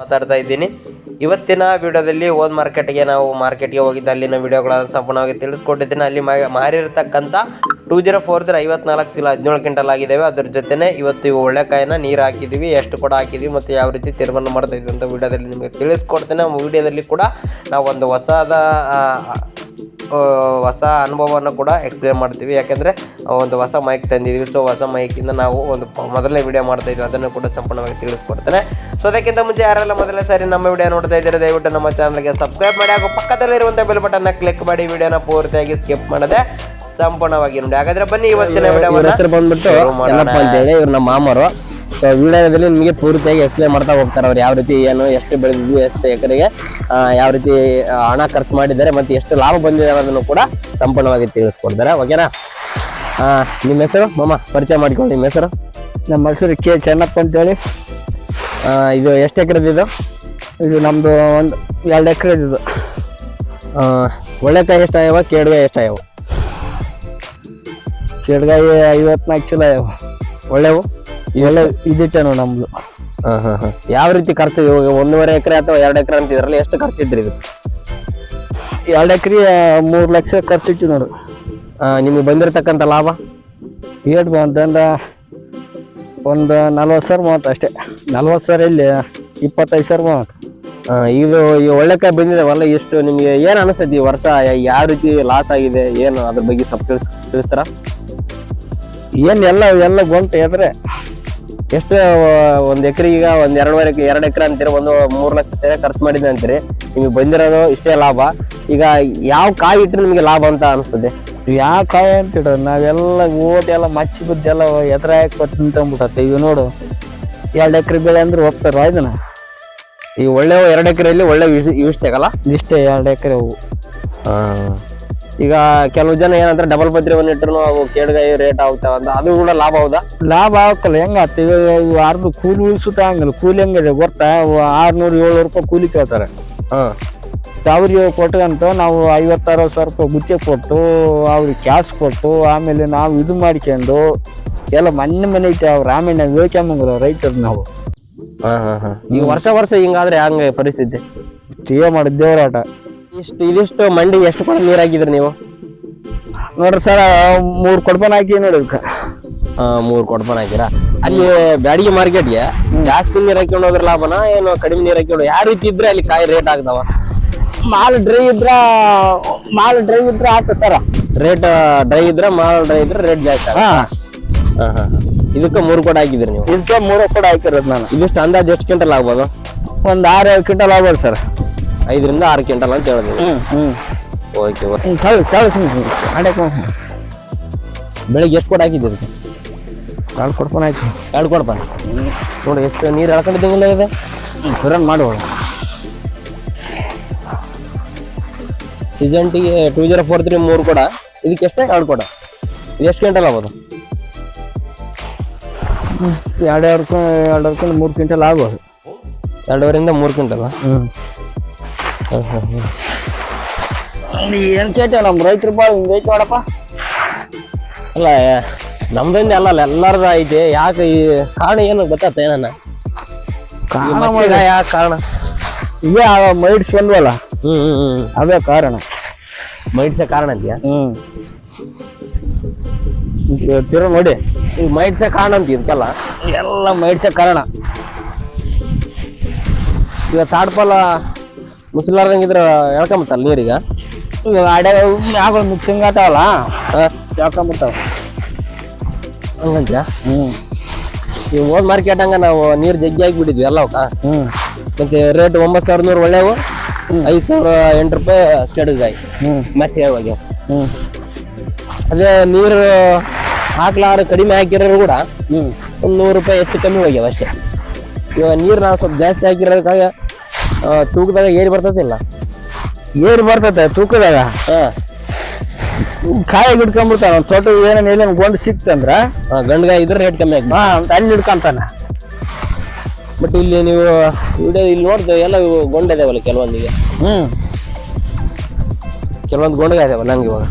ಮಾತಾಡ್ತಾ ಇದ್ದೀನಿ. ಇವತ್ತಿನ ವಿಡಿಯೋದಲ್ಲಿ ಓದ್ ಮಾರ್ಕೆಟ್ಗೆ ನಾವು ಮಾರ್ಕೆಟ್ಗೆ ಹೋಗಿದ್ದ ಅಲ್ಲಿನ ವಿಡಿಯೋಗಳನ್ನು ಸಂಪೂರ್ಣವಾಗಿ ತಿಳಿಸ್ಕೊಟ್ಟಿದ್ದೀನಿ ಅಲ್ಲಿ ಮಾರಿರತಕ್ಕಂಥ ಟೂ ಜೀರೋ ಫೋರ್ ಜೀರೋ ಐವತ್ನಾಲ್ಕು ಚೀಲ ಹದಿನೇಳು ಕ್ವಿಂಟಲ್ ಆಗಿದ್ದಾವೆ. ಅದ್ರ ಜೊತೆನೇ ಇವತ್ತು ಇವು ಒಳ್ಳೆಕಾಯಿನ ನೀರು ಹಾಕಿದ್ದೀವಿ ಎಷ್ಟು ಕೂಡ ಹಾಕಿದ್ವಿ ಮತ್ತು ಯಾವ ರೀತಿ ತೀರ್ಮಾನ ಮಾಡ್ತಾ ಇದ್ದೀವಿ ಅಂತ ವಿಡಿಯೋದಲ್ಲಿ ನಿಮಗೆ ತಿಳಿಸ್ಕೊಡ್ತೇನೆ. ವಿಡಿಯೋದಲ್ಲಿ ಕೂಡ ನಾವು ಒಂದು ಹೊಸದ ಹೊಸ ಅನುಭವವನ್ನು ಕೂಡ ಎಕ್ಸ್ಪ್ಲೇನ್ ಮಾಡ್ತೀವಿ. ಯಾಕೆಂದರೆ ಒಂದು ಹೊಸ ಮೈಕ್ ತಂದಿದ್ದೀವಿ ಸೊ ಹೊಸ ಮೈಕಿಂದ ನಾವು ಒಂದು ಮೊದಲನೇ ವಿಡಿಯೋ ಮಾಡ್ತಾ ಇದ್ವಿ. ಅದನ್ನು ಕೂಡ ಸಂಪೂರ್ಣವಾಗಿ ತಿಳಿಸ್ಕೊಡ್ತೇನೆ. ಸೊ ಅದಕ್ಕಿಂತ ಮುಂಚೆ ಯಾರೆಲ್ಲ ಮೊದಲನೇ ಸಾರಿ ನಮ್ಮ ವಿಡಿಯೋ ನೋಡ್ತಾ ಇದ್ದೀರಾ ದಯವಿಟ್ಟು ನಮ್ಮ ಚಾನಲ್ಗೆ ಸಬ್ಸ್ಕ್ರೈಬ್ ಮಾಡಿ ಹಾಗೂ ಪಕ್ಕದಲ್ಲಿರುವಂಥ ಬೆಲ್ ಬಟನ್ನ ಕ್ಲಿಕ್ ಮಾಡಿ ವಿಡಿಯೋನ ಪೂರ್ತಿಯಾಗಿ ಸ್ಕಿಪ್ ಮಾಡದೆ ಸಂಪೂರ್ಣವಾಗಿ ನೋಡಿ. ಹಾಗಾದ್ರೆ ಬನ್ನಿ ಇವತ್ತಿನ ವಿಡಿಯೋ ಹೆಸರು ಬಂದ್ಬಿಟ್ಟು ನಮ್ಮ ಮಾಮರು. ಸೊ ವಿಡಿಯೋದಲ್ಲಿ ನಿಮಗೆ ಪೂರ್ತಿಯಾಗಿ ಎಕ್ಸ್ಪ್ಲೇನ್ ಮಾಡ್ತಾ ಹೋಗ್ತಾರೆ ಅವ್ರು ಯಾವ ರೀತಿ ಏನು ಎಷ್ಟು ಬೆಳೆದಿದ್ವಿ ಎಷ್ಟು ಎಕರೆಗೆ ಯಾವ ರೀತಿ ಹಣ ಖರ್ಚು ಮಾಡಿದ್ದಾರೆ ಮತ್ತು ಎಷ್ಟು ಲಾಭ ಬಂದಿದೆ ಅನ್ನೋದನ್ನು ಕೂಡ ಸಂಪೂರ್ಣವಾಗಿ ತಿಳಿಸ್ಕೊಡ್ತಾರೆ. ಓಕೆನಾ ನಿಮ್ಮ ಹೆಸರು? ಮಾಮ ಪರಿಚಯ ಮಾಡ್ಕೊಳ್ಳಿ. ನಿಮ್ಮ ಹೆಸರು? ನಮ್ಮ ಹೆಸರು ಕೆ ಚೆನ್ನಪ್ಪ ಅಂತೇಳಿ. ಇದು ಎಷ್ಟು ಎಕರೆದು ಇದು? ಇದು ನಮ್ದು ಒಂದು ಎರಡು ಎಕರೆ ಇದು. ಆ, ಒಳ್ಳೆಕಾಯಿ ಎಷ್ಟಾಗ್ಯಾವ ಕೇಡುವೆ ಎಷ್ಟಾಗ್ಯಾವ ಕೇಡ್ಗಾಯಿ ಐವತ್ನಾಲ್ಕು ಚೀಲ ಆಯವು ಒಳ್ಳೆವು? ಒಳ್ಳೆ ಇದಿಟ್ಟನು ನಮ್ದು. ಯಾವ ರೀತಿ ಖರ್ಚು ಇವಾಗ ಒಂದೂವರೆ ಎಕರೆ ಅಥವಾ ಎರಡು ಎಕರೆ ಅಂತಿದ್ರಲ್ಲ ಎಷ್ಟು ಖರ್ಚು ಇದ್ರಿ ಇದು? ಎರಡು ಎಕರೆ ಮೂರು ಲಕ್ಷ ಖರ್ಚಿಟ್ಟು ನೋಡು. ನಿಮಗೆ ಬಂದಿರತಕ್ಕಂಥ ಲಾಭ? ಏಟ್ ಬಂತಂದ್ರೆ ಒಂದು ನಲ್ವತ್ತು ಸಾವಿರ ಮೂವತ್ತು ಅಷ್ಟೇ. ನಲ್ವತ್ತು ಸಾವಿರ ಇಲ್ಲಿ ಇಪ್ಪತ್ತೈದು ಸಾವಿರ ಮೂವತ್ತು. ಇದು ಈ ಒಳ್ಳೆಕಾಯಿ ಬಂದಿದಾವಲ್ಲ ಎಷ್ಟು ನಿಮಗೆ ಏನು ಅನಿಸ್ತೈತಿ ಈ ವರ್ಷ? ಯಾವ ರೀತಿ ಲಾಸ್ ಆಗಿದೆ? ಏನು ಅದ್ರ ಬಗ್ಗೆ ಸ್ವಲ್ಪ ತಿಳಿಸ್ ತಿಳಿಸ್ತಾರ? ಏನು ಎಲ್ಲ ಎಲ್ಲ ಗೊಂಟು ಎದ್ರೆ ಎಷ್ಟು ಒಂದು ಎಕರೆ ಈಗ ಒಂದ್ ಎರಡುವರೆ ಎರಡು ಎಕರೆ ಅಂತೀರಿ ಒಂದು ಮೂರ್ ಲಕ್ಷ ಸೇರೆ ಖರ್ಚು ಮಾಡಿದ್ದೆ ಅಂತೀರಿ. ನಿಮಗೆ ಬಂದಿರೋದು ಇಷ್ಟೇ ಲಾಭ. ಈಗ ಯಾವ ಕಾಯಿ ಇಟ್ಟರೆ ನಿಮಗೆ ಲಾಭ ಅಂತ ಅನಿಸ್ತದೆ? ಯಾವ ಕಾಯಿ ಅಂತಿಡ ನಾವೆಲ್ಲ ಓದಿ ಎಲ್ಲ ಮಚ್ಚಿ ಬಿದ್ದೆಲ್ಲ ಎದ್ರ ಹಾಕಿ ನಿಂತಂದ್ಬಿಟ್ಟತ್ತೆ ಇವು ನೋಡು ಎರಡು ಎಕರೆ ಬೆಳೆ ಅಂದ್ರೆ ಹೋಗ್ತಾರ ಇದನ್ನ? ಈ ಒಳ್ಳೆ ಎರಡು ಎಕರೆಯಲ್ಲಿ ಒಳ್ಳೆ ಯೂಸ್ ತೆಗಲ್ಲ? ಇಷ್ಟೇ ಎರಡು ಎಕರೆ ಅವು ಈಗ ಕೆಲವು ಜನ ಏನಂದ್ರೆ ಡಬಲ್ ಬದ್ರಿ ಇಟ್ಟರು ಅವು ಕೇಡ್ಗಾಯಿ ರೇಟ್ ಆಗ್ತಾವ ಅಂತ. ಅದು ಕೂಡ ಲಾಭ ಹೌದಾ? ಲಾಭ ಆಗ್ತಲ್ಲ ಹೆಂಗ ಇವು ಅರ್ಧ ಕೂಲಿ ಉಳಿಸುತ್ತ ಹಂಗಲ್ಲ ಕೂಲಿ ಹೆಂಗಿದೆ ಗೊತ್ತಾ? ಆರ್ನೂರು ಏಳ್ನೂರು ರೂಪಾಯಿ ಕೂಲಿ ಕೇಳ್ತಾರೆ. ಹಾ. ಅವ್ರಿಗೆ ಕೊಟ್ಟಗಂತ ನಾವು ಐವತ್ತಾರು ಸಾವಿರ ರೂಪಾಯಿ ಗುತ್ತಿಗೆ ಕೊಟ್ಟು ಅವ್ರಿಗೆ ಕ್ಯಾಶ್ ಕೊಟ್ಟು ಆಮೇಲೆ ನಾವು ಇದು ಮಾಡ್ಕೊಂಡು ಎಲ್ಲ ಮಣ್ಣು ಮನೆ ಐತೆ ಅವ್ರು ರಾಮಣ್ಣ ವಿವೇಕಾನಂದ್ರ ರೈತರು ನಾವು. ಹಾ ಹಾ ಹಾ. ಈಗ ವರ್ಷ ವರ್ಷ ಹಿಂಗಾದ್ರೆ ಹಂಗೆ ಪರಿಸ್ಥಿತಿ? ಟೀ ಮಾಡಿ ದೇವರಾಟ. ಇಷ್ಟು ಇದಿಷ್ಟು ಮಂಡಿ ಎಷ್ಟು ಕೊಡ ನೀರ್ ಹಾಕಿದ್ರಿ ನೀವು? ನೋಡ್ರಿ ಸರ್ ಮೂರು ಕೊಡ್ಪನ್ ಹಾಕಿ ನೋಡಿ ಮೂರ್ ಕೊಡ್ಪನ ಹಾಕಿರಾ? ಅಲ್ಲಿ ಬ್ಯಾಡಿಗೆ ಮಾರ್ಕೆಟ್ಗೆ ಜಾಸ್ತಿ ನೀರು ಹಾಕೊಂಡು ಹೋದ್ರೆ ಲಾಭನ? ಏನು ಕಡಿಮೆ ನೀರು ಹಾಕೊಂಡು ಯಾವ ರೀತಿ ಇದ್ರೆ ಅಲ್ಲಿ ಕಾಯಿ ರೇಟ್ ಆಗ್ತಾವ ಮಾಲ್ ಡ್ರೈ ಇದ್ರ ಮಾಲ್ ಡ್ರೈ ಇದ್ರ ಆತ ಸರ. ರೇಟ್ ಡ್ರೈ ಇದ್ರೆ ಮಾಲ್ ಡ್ರೈ ಇದ್ರೆ ರೇಟ್ ಜಾಸ್ತಿ. ಇದಕ್ಕೆ ಮೂರು ಕೂಡ ಹಾಕಿದ್ರಿ ನೀವು? ಇದಕ್ಕೆ ಮೂರು ಕೂಡ ಹಾಕಿರೋದು ನಾನು. ಇದಿಷ್ಟು ಅಂದಾಜು ಎಷ್ಟು ಕ್ವಿಂಟಲ್ ಆಗ್ಬೋದು? ಒಂದು ಆರು ಏಳು ಕ್ವಿಂಟಲ್ ಆಗ್ಬೋದು ಸರ್. ಐದರಿಂದ ಆರು ಕ್ವಿಂಟಲ್ ಅಂತ ಹ್ಞೂ ಓಕೆ ಓಕೆ ಬೆಳಿಗ್ಗೆ ಎಷ್ಟು ಕೊಡ ಹಾಕಿದ್ದೀರಿ ಎರಡು ಕೊಡ್ಪಾನ ಆಯ್ತು. ಎರಡು ಕೊಡಪ್ಪ. ನೋಡಿ ಎಷ್ಟು ನೀರು ಎಳ್ಕೊಂಡಿದ್ದಂಗಿಲ್ಲ ಇದೆ. ಸುರನ್ ಮಾಡುವಳು. ಸಿಜಂಟಿಗೆ ಟೂ ಜೀರೋ ಫೋರ್ ತ್ರೀ ಮೂರು ಕೊಡ. ಇದಕ್ಕೆ ಎಷ್ಟೇ ಎರಡು ಕೊಡ. ಇದು ಎಷ್ಟು ಕ್ವಿಂಟಲ್ ಆಗ್ಬೋದು? ಎರಡು ಎರಡು ಎರಡು ಮೂರು ಕ್ವಿಂಟಲ್ ಆಗ್ಬೋದು. ಎರಡೂವರೆಯಿಂದ ಮೂರು ಕ್ವಿಂಟಲ್ ಹ್ಞೂ ಏನು ಕೇಳ್ತೇವೆ ನಮ್ಮ ರೈತರು ಭಾಳ ಹಿಂಗೆ ಐತೆ ನೋಡಪ್ಪ. ಅಲ್ಲ ನಮ್ದಿಂದ ಅಲ್ಲ ಅಲ್ಲ ಎಲ್ಲಾರ್ದು ಐತೆ. ಯಾಕೆ ಈ ಕಾರಣ ಏನು ಗೊತ್ತಾತ ಏನನ್ನ? ಕಾರಣ ಯಾಕೆ ಕಾರಣ? ಇವೇ ಮೈಡ್ಸ್ ಬಂದ್ವಲ್ಲ ಹ್ಮ್ ಹ್ಮ್ ಅದೇ ಕಾರಣ. ಮೈಡ್ಸ ಕಾರಣ ಅಂತೀಯ? ಹ್ಞೂ ತಿರು ನೋಡಿ. ಈಗ ಮೈಡ್ಸ ಕಾರಣ ಅಂತ ಇದಕ್ಕೆಲ್ಲ ಎಲ್ಲ ಮೈಡ್ಸೇ ಕಾರಣ. ಈಗ ತಾಡ್ಪಲ್ಲ ಮುಚ್ಚಲಾರ್ದಂಗಿದ್ರ ಹೇಳ್ಕೊಂಬತ್ತಲ್ಲ ನೀರೀಗ? ಈಗ ಅಡೆ ಮಿಕ್ಸಿಂಗ್ ಆತಾವಲ್ಲ ಯಾಕೊಂಬಿಡ್ತಾವ ಹಂಗಂತ ಹ್ಞೂ ಈಗ ಹೋದ್ ಮಾರ್ಕೆಟ್ ಹಂಗ ನಾವು ನೀರು ಜಗ್ಗಿ ಆಗಿಬಿಟ್ಟಿದ್ವಿ ಎಲ್ಲ ಅವಕ್ಕ. ಹ್ಞೂ ಮತ್ತೆ ರೇಟ್ ಒಂಬತ್ತು ಸಾವಿರದ ನೂರು ಒಳ್ಳೆವು ಐದು ಸಾವಿರ ಎಂಟು ರೂಪಾಯಿ ಕೆಡಗಾಯಿ ಹ್ಞೂ ಮತ್ತೆ ಹೋಗ್ಯಾವ ಹ್ಞೂ ಅದೇ ನೀರು ಹಾಕ್ಲಾರ ಕಡಿಮೆ ಹಾಕಿರೋರು ಕೂಡ ಹ್ಞೂ ಒಂದು ನೂರು ರೂಪಾಯಿ ಹೆಚ್ಚು ಕಮ್ಮಿ ಹೋಗ್ಯಾವ ಅಷ್ಟೇ. ಇವಾಗ ನೀರು ನಾವು ಸ್ವಲ್ಪ ಜಾಸ್ತಿ ಹಾಕಿರೋದಕ್ಕಾಗ ತೂಕದಾಗ ಏರಿ ಬರ್ತದಿಲ್ಲ ಏರು ಬರ್ತೈತೆ ತೂಕದಾಗ. ಕಾಯಿ ಹಿಡ್ಕೊಂಡ್ಬಿಡ್ತಾನ ಒಂದು ತೋಟ ಏನೇನು ಮೇಲೆ ಗೊಂಡು ಸಿಕ್ತಂದ್ರ ಗಂಡ್ಗಾಯಿ ಇದ್ರೆ ರೇಟ್ ಕಮ್ಮಿ ಆಗಿ ಹಾಂ ಅಲ್ಲಿ ಹಿಡ್ಕೊಂತಾನ. ಬಟ್ ಇಲ್ಲಿ ನೀವು ವಿಡಿಯೋ ಇಲ್ಲಿ ನೋಡ್ದೆ ಎಲ್ಲ ಗೊಂಡೆ ಇದಾವಲ್ಲ ಕೆಲವೊಂದಿಗೆ? ಹ್ಞೂ ಕೆಲವೊಂದು ಗೊಂಡೆ ಇದಾವೆ ನಂಗೆ ಇವಾಗ.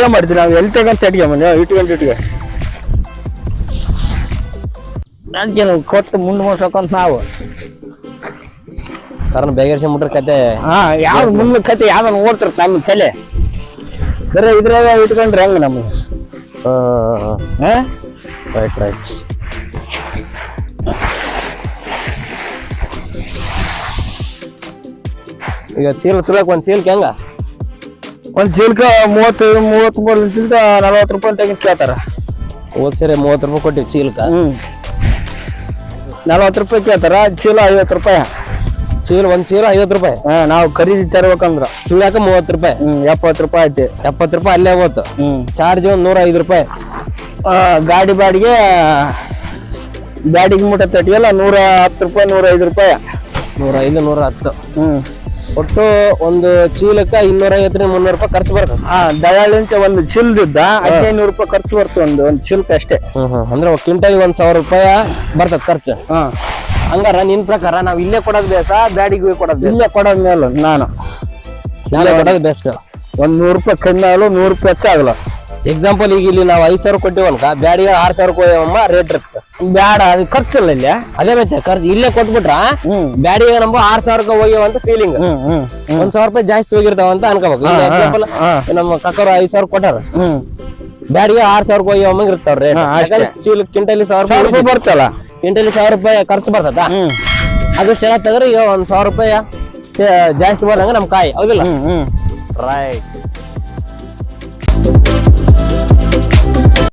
ಏನು ಮಾಡ್ತೀವಿ ನಾವು ಎಲ್ಲಿ ತಗೊಂತ ಅಡಿಗೆ ಮನೆ ಇಟ್ಕೊಂಡು ಇಟ್ಗೆ? ನಾವು ಕೊಟ್ಟು ಮುಂದೆ ಮುಡ್ಸೋಕಂತ ನಾವು. ಸರ್ ಬೇಗರ್ಸಿ ಕತೆ. ಹಾ ಯಾವ ಮುಂದ ಕತೆ ಯಾವ ಓಡ್ತಿರ್ತ ನಮ್ಮ ತಲೆ. ಬರೀ ಇದ್ರಾಗ ಇಟ್ಕೊಂಡ್ರೆ ಹೆಂಗ ನಮ್ಗೆ? ಹಾ? ರೈಟ್ ರೈಟ್ ಈಗ ಚೀಲ ತುಳಕ್ ಒಂದ್ ಚೀಲಕ್ಕೆ ಹೆಂಗ? ಒಂದ್ ಚೀಲ್ಕ ಮೂವತ್ತು ಮೂವತ್ತ್ ಮೂರು ಚೀಲ್ಕ ನಲವತ್ತು ರೂಪಾಯಿ ತೆಗಿದ್ ಕೇಳ್ತಾರ. ಹೋದ್ ಸರಿ ಮೂವತ್ತು ರೂಪಾಯಿ ಕೊಟ್ಟಿವಿ ಚೀಲಕ ಹ್ಮ್. ನಲವತ್ತು ರೂಪಾಯಿ ಕೇಳ್ತಾರ ಚೀಲ ಐವತ್ತು ರೂಪಾಯಿ. ಚೀಲ ಒಂದ್ ಚೀಲ ಐವತ್ತು ರೂಪಾಯಿ. ಹಾ ನಾವು ಖರೀದಿ ತರ್ಬೇಕಂದ್ರ. ಚೀಲಕ ಮೂವತ್ ರೂಪಾಯಿ. ಹ್ಮ್ ಎಪ್ಪತ್ತು ರೂಪಾಯಿ ಐತಿ ಎಪ್ಪತ್ ರೂಪಾಯಿ ಅಲ್ಲೇ ಹೋತು. ಹ್ಮ್. ಚಾರ್ಜ್ ಒಂದ್ ನೂರ ಐದು ರೂಪಾಯಿ. ಗಾಡಿ ಬಾಡಿಗೆ ಗಾಡಿಗೆ ಮುಟ್ಟ ತಟ್ಟಿಯಲ್ಲ ನೂರ ಹತ್ತು ರೂಪಾಯಿ ನೂರ ಐದು ರೂಪಾಯಿ. ನೂರ ಐದು ನೂರ ಹತ್ತು. ಹ್ಮ್. ಒಟ್ಟು ಒಂದು ಚೀಲಕ್ಕ ಇನ್ನೂರ ಐವತ್ತರಿಂದ ಮುನ್ನೂರು ರೂಪಾಯಿ ಖರ್ಚು ಬರ್ತದೆ ದಯಾಳಿ ಅಂತ ಒಂದು ಚಿಲ್ದಿದ್ದ ಐನೂರು ರೂಪಾಯಿ ಖರ್ಚು ಬರ್ತದೆ ಒಂದು ಒಂದು ಚಿಲ್ಕ ಅಷ್ಟೇ. ಹ್ಮ್ ಹ್ಮ್. ಅಂದ್ರೆ ಕ್ವಿಂಟಲ್ ಒಂದ್ ಸಾವಿರ ರೂಪಾಯಿ ಬರ್ತದೆ ಖರ್ಚು. ಹಾ. ಹಂಗಾರ ನಿನ್ ಪ್ರಕಾರ ನಾವ್ ಇಲ್ಲೇ ಕೊಡೋದ್ ಬೇಸ ಬ್ಯಾಡಿಗೆ ಕೊಡೋದ್ ಇಲ್ಲೇ ಕೊಡೋದ್ ಮೇಲೆ ನಾನು. ಇಲ್ಲೇ ಕೊಡೋದ್ ಬೆಸ್ಟ್ ಒಂದ್ ನೂರು ರೂಪಾಯಿ ಕಮ್ಮಿ ಆಗಲ್ಲ ನೂರು ರೂಪಾಯಿ ಹೆಚ್ಚಾಗಲ್ಲ ಎಕ್ಸಾಂಪಲ್ ಈಗ ಇಲ್ಲಿ ನಾವು ಐದ್ ಸಾವಿರ ಕೊಟ್ಟಿವನ್ಕ ಬ್ಯಾಡಿಗೆ ಆರ್ ಸಾವಿರ ಕೊಯ್ಯಮ್ಮ ರೇಟ್ ಇರುತ್ತೆ. ಬ್ಯಾಡ ಅದು ಖರ್ಚಿಲ್ಲ ಇಲ್ಲಿ. ಅದೇ ಮತ್ತೆ ಖರ್ಚು ಇಲ್ಲೇ ಕೊಟ್ಬಿಟ್ರ ಬ್ಯಾಡಿಗೆ ನಮ್ಗೆ ಆರ್ ಸಾವಿರಕ್ಕೆ ಹೋಗ್ಯವ ಅಂತ ಫೀಲಿಂಗ್ ಒಂದ್ ಸಾವಿರ ರೂಪಾಯಿ ಜಾಸ್ತಿ ಹೋಗಿರ್ತಾವ ಅಂತ ಅನ್ಕೋಬೇಕು. ಎಕ್ಸಾಂಪಲ್ ನಮ್ಮ ಕಕ್ಕರು ಐದ್ ಸಾವಿರ ಕೊಟ್ಟಾರ. ಬ್ಯಾಡಿಗೆ ಆರ್ ಸಾವಿರ ರೂಪಾಯಿ ಇರ್ತಾವ ಇರ್ತಾವ್ರಿ ಹಾ, ಅಷ್ಟೇ. ಚೀಲ ಕ್ವಿಂಟಲ್ ಸಾವಿರ ಸಾವಿರ ರೂಪಾಯಿ ರೂಪಾಯಿ ಬರ್ತಲ್ಲ? ಕ್ವಿಂಟಲ್ ಸಾವಿರ ರೂಪಾಯಿ ಖರ್ಚು ಬರ್ತದ? ಹ್ಮ್. ಅದು ಎಲ್ಲ ತೆಗ್ರೆ ಈಗ ಒಂದ್ ಸಾವಿರ ರೂಪಾಯಿ ಸೇ- ಜಾಸ್ತಿ ಬರ್ದಂಗ ನಮ್ ಕಾಯಿ ಹೌದಿಲ್ಲ? ಹ್ಮ್ ಹ್ಮ್. ರೈಟ್